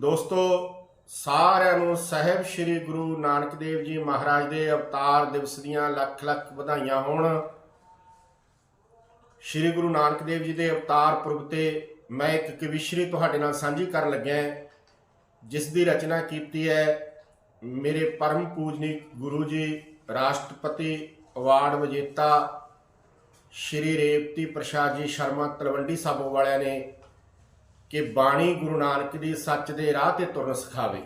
ਦੋਸਤੋ, ਸਾਰਿਆਂ ਨੂੰ ਸਹਿਬ ਸ੍ਰੀ ਗੁਰੂ ਨਾਨਕ ਦੇਵ ਜੀ ਮਹਾਰਾਜ ਦੇ ਅਵਤਾਰ ਦਿਵਸ ਦੀਆਂ ਲੱਖ ਲੱਖ ਵਧਾਈਆਂ ਹੋਣ। ਸ੍ਰੀ ਗੁਰੂ ਨਾਨਕ ਦੇਵ ਜੀ ਦੇ ਅਵਤਾਰ ਪੁਰਬ ਤੇ ਮੈਂ ਇੱਕ ਕਵਿਸ਼ਰੀ ਤੁਹਾਡੇ ਨਾਲ ਸਾਂਝੀ ਕਰਨ ਲੱਗਿਆ ਜਿਸ ਦੀ ਰਚਨਾ ਕੀਤੀ ਹੈ ਮੇਰੇ ਪਰਮ ਪੂਜਨੀ ਗੁਰੂ ਜੀ, ਰਾਸ਼ਟਰਪਤੀ ਅਵਾਰਡ ਵਿਜੇਤਾ ਸ਼੍ਰੀ ਰੇਵਤੀ ਪ੍ਰਸ਼ਾਦ ਜੀ ਸ਼ਰਮਾ ਤਲਵੰਡੀ ਸਾਬੋ ਵਾਲਿਆਂ ਨੇ ਕਿ ਬਾਣੀ ਗੁਰੂ ਨਾਨਕ ਦੀ ਸੱਚ ਦੇ ਰਾਹ ਤੇ ਤੁਰਨ ਸਿਖਾਵੇ।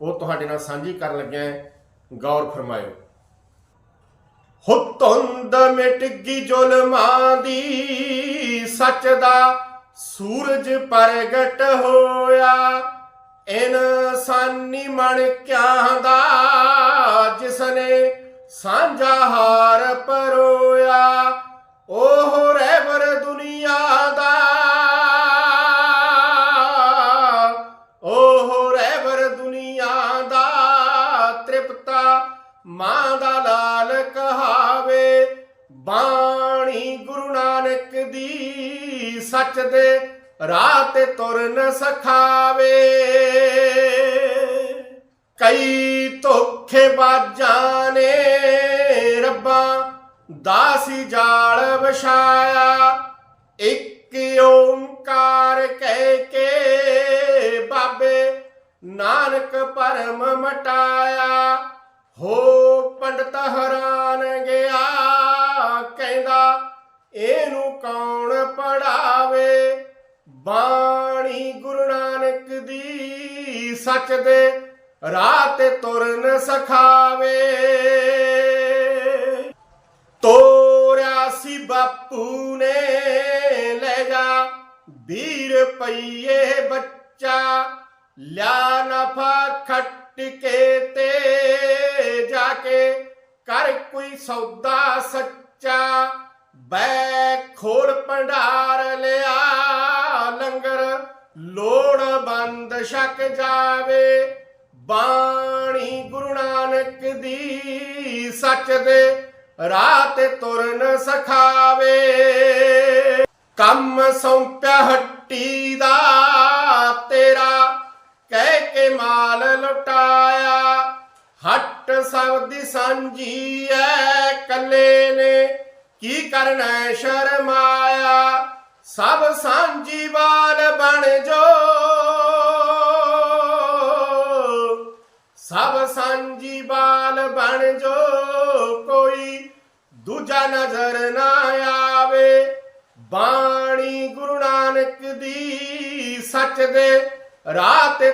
ਉਹ ਤੁਹਾਡੇ ਨਾਲ ਸਾਂਝੀ ਕਰਨ ਲੱਗਿਆ ਗੌਰ ਫਰਮਾਇਓ। ਹੋ ਮਿਟ ਗਈ ਜ਼ੁਲਮਾਂ ਦੀ, ਸੱਚ ਦਾ ਸੂਰਜ ਪ੍ਰਗਟ ਹੋਇਆ। ਇਨਸਾਨੀ ਮਣ ਕਿਆਂ ਦਾ, ਜਿਸਨੇ ਸਾਂਝਾ ਹਾਰ ਪਰੋਇਆ। ਮਾਂ ਦਾ ਲਾਲ ਕਹਾਵੇ, ਬਾਣੀ ਗੁਰੂ ਨਾਨਕ ਦੀ ਸੱਚ ਦੇ ਰਾਹ ਤੇ ਤੁਰਨ ਸਖਾਵੇ। ਕਈ ਧੋਖੇ ਬਾਜਾਂ ਨੇ ਰੱਬਾ, ਦਾਸੀ ਜਾਲ ਵਿਛਾਇਆ। ਇੱਕ ਓੰਕਾਰ ਕਹਿ ਕੇ ਬਾਬੇ ਨਾਨਕ ਪਰਮ ਮਟਾਇਆ। ਹੋ ਪੰਡਤ ਹੈਰਾਨ ਗਿਆ ਕਹਿੰਦਾ ਇਹਨੂੰ ਕੌਣ ਪੜਾਵੇ? ਬਾਣੀ ਗੁਰੂ ਨਾਨਕ ਦੀ ਸੱਚ ਦੇ ਰਾਹ ਤੇ ਤੁਰਨ ਸਖਾਵੇ। ਤੋਰਿਆ ਸੀ ਬਾਪੂ ਨੇ, ਲੈ ਜਾ 20 ਰੁਪਈਏ ਬੱਚਾ, ਲਿਆ ਨਫਾ ਖੱਟ ਕੇ ਤੇ। ਕਰ ਕੋਈ ਸੌਦਾ ਸੱਚਾ ਬੈ ਖੋਲ ਭੰਡਾਰ ਲਿਆ, ਲੰਗਰ ਲੋੜ ਬੰਦ ਛਕ ਜਾਵੇ, ਬਾਣੀ ਗੁਰੂ ਨਾਨਕ ਦੀ ਸੱਚ ਦੇ ਰਾਹ ਤੇ ਤੁਰਨ ਸਖਾਵੇ। ਕੰਮ ਸੌਂਪਿਆ ਹੱਟੀ ਦਾ ਤੇਰਾ, ਕਹਿ ਕੇ ਮਾਲ ਲੁਟਾਇਆ, ਹੱਟ ਸਭ ਦੀ ਸਾਂਝੀ ਐ ਕੱਲੇ ਨੇ ਕੀ ਕਰਨਾ ਸ਼ਰਮਾਇਆ ਸਭ ਸਾਂਝੀ ਵਾਲ ਬਣ ਜੋ। ਸਭ ਸਾਂਝੀ ਬਾਲ ਬਣ ਜੋ, ਕੋਈ ਦੂਜਾ ਨਜ਼ਰ ਨਾ ਆਵੇ। ਬਾਣੀ ਗੁਰੂ ਨਾਨਕ ਦੀ ਸੱਚ ਦੇ ਰਾਹ ਤੇ